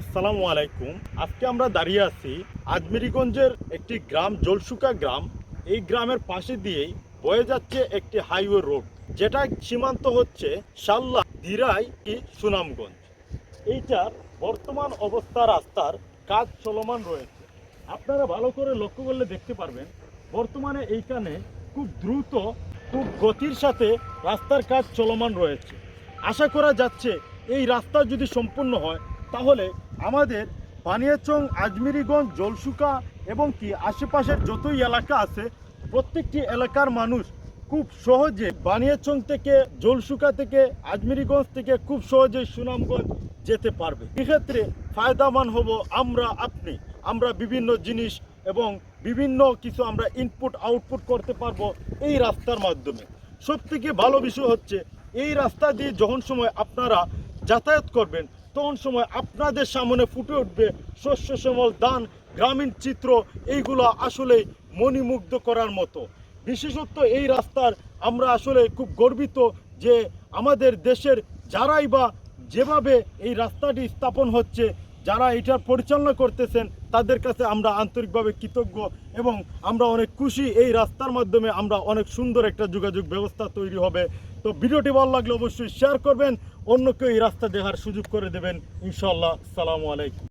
আসসালামু আলাইকুম। আজকে আমরা দাঁড়িয়ে আছি আজমেরিগঞ্জের একটি গ্রাম, জলসুকা গ্রাম। এই গ্রামের পাশে দিয়েই বয়ে যাচ্ছে একটি হাইওয়ে রোড, যেটা সীমান্ত হচ্ছে সাল্লা দিরাই কি সুনামগঞ্জ। এইটার বর্তমান অবস্থা, রাস্তার কাজ চলমান রয়েছে। আপনারা ভালো করে লক্ষ্য করলে দেখতে পারবেন, বর্তমানে এইখানে খুব দ্রুত, খুব গতির সাথে রাস্তার কাজ চলমান রয়েছে। আশা করা যাচ্ছে, এই রাস্তা যদি সম্পূর্ণ হয়, তাহলে আমাদের বানিয়াচং আজমিরিগঞ্জ, জলসুকা এবং কি আশেপাশের যতই এলাকা আছে, প্রত্যেকটি এলাকার মানুষ খুব সহজে বানিয়াচং থেকে, জলসুকা থেকে, আজমিরিগঞ্জ থেকে খুব সহজে সুনামগঞ্জ যেতে পারবে। এক্ষেত্রে ফায়দামান হব আমরা, আপনি। আমরা বিভিন্ন জিনিস এবং বিভিন্ন কিছু আমরা ইনপুট আউটপুট করতে পারব এই রাস্তার মাধ্যমে। সব থেকে ভালো বিষয় হচ্ছে, এই রাস্তা দিয়ে যখন সময় আপনারা যাতায়াত করবেন তখন সময় আপনাদের সামনে ফুটে উঠবে শস্য শ্যামল দান গ্রামীণ চিত্র, এইগুলো আসলে মণিমুগ্ধ করার মতো। বিশেষত এই রাস্তার আমরা আসলে খুব গর্বিত যে আমাদের দেশের যারাই বা যেভাবে এই রাস্তাটি স্থাপন হচ্ছে যারা এটার পরিচালনা করতেছেন, তাদের কাছে আমরা আন্তরিকভাবে কৃতজ্ঞ এবং আমরা অনেক খুশি। এই রাস্তার মাধ্যমে আমরা অনেক সুন্দর একটা যোগাযোগ ব্যবস্থা তৈরি হবে। তো ভিডিওটি ভালো লাগলে অবশ্যই শেয়ার করবেন। অন্যকে এই রাস্তা দেখার সুযোগ করে দেবেন। ইনশাল্লাহ সালামু আলাইকুম।